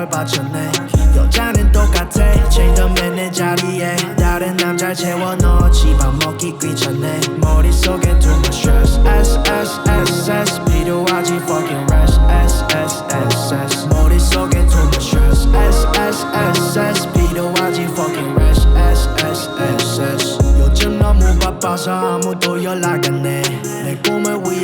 내걸 봐줄래 여자는 똑같아 지금의 내 자리에 다른 남자 채워넣지 밥 먹기 귀찮네 머릿속에 too much stress S S S S 필요하지 fucking rest S S S S 머릿속에 too much stress S S S S 필요하지 fucking rest S S S S 요즘 너무 바빠서 아무도 연락 안해내 꿈을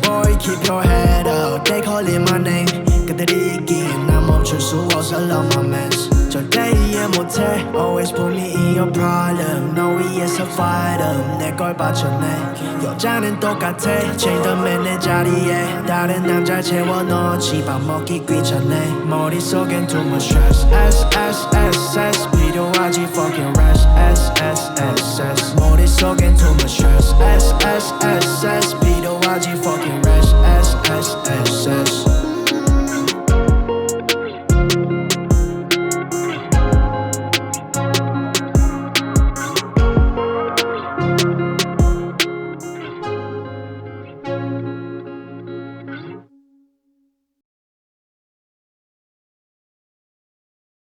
boy keep your head up They calling my name 그들이 있기엔 난 멈출 수 없어 love my mess 절대 이해 못해 Always put me in your problem 너 위해서 fighter 내걸 받쳐내 여자는 똑같아 chain덤에 내 자리에 다른 남자 채워넣지 밥 먹기 귀찮네 머릿속엔 too much stress S S S S 필요하지 fucking rest S S S S 머릿속엔 too much stress S S S S G fucking